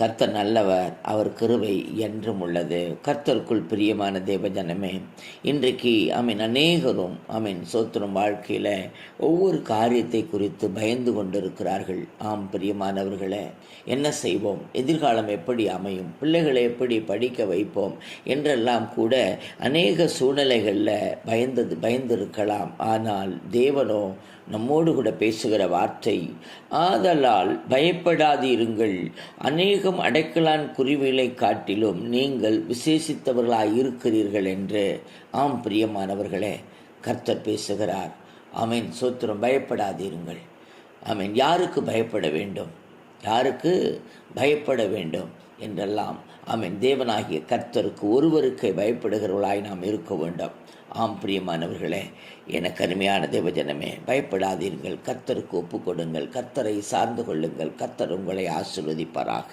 கர்த்தர் நல்லவர் அவர் கிருவை என்றும் உள்ளது. கர்த்தருக்குள் பிரியமான தேவஜனமே இன்றைக்கு அமீன் அநேகரும் அமீன் சோத்திரம் வாழ்க்கையில் ஒவ்வொரு காரியத்தை குறித்து பயந்து கொண்டிருக்கிறார்கள். ஆம் பிரியமானவர்களே என்ன செய்வோம்? எதிர்காலம் எப்படி அமையும்? பிள்ளைகளை எப்படி படிக்க வைப்போம்? என்றெல்லாம் கூட அநேக சூழ்நிலைகளில் பயந்தது பயந்திருக்கலாம். ஆனால் தேவனோ நம்மோடு கூட பேசுகிற வார்த்தை ஆதலால் பயப்படாதிருங்கள். அநேகம் அடைக்கலான் குருவிகளை காட்டிலும் நீங்கள் விசேஷித்தவர்களாக இருக்கிறீர்கள் என்று. ஆம் பிரியமானவர்களே கர்த்தர் பேசுகிறார். அவன் சோத்திரம் பயப்படாதிருங்கள். அவன் யாருக்கு பயப்பட வேண்டும்? யாருக்கு பயப்பட வேண்டும்? என்றெல்லாம் ஆமீன் தேவனாகிய கர்த்தருக்கு ஒருவருக்கு பயப்படுகிறவர்களாய் நாம் இருக்க வேண்டும். ஆம் பிரியமானவர்களே எனக்கு அருமையான தேவஜனமே பயப்படாதீர்கள். கர்த்தருக்கு ஒப்பு கொடுங்கள் கர்த்தரை சார்ந்து கொள்ளுங்கள். கர்த்தர் உங்களை ஆசிர்வதிப்பாராக.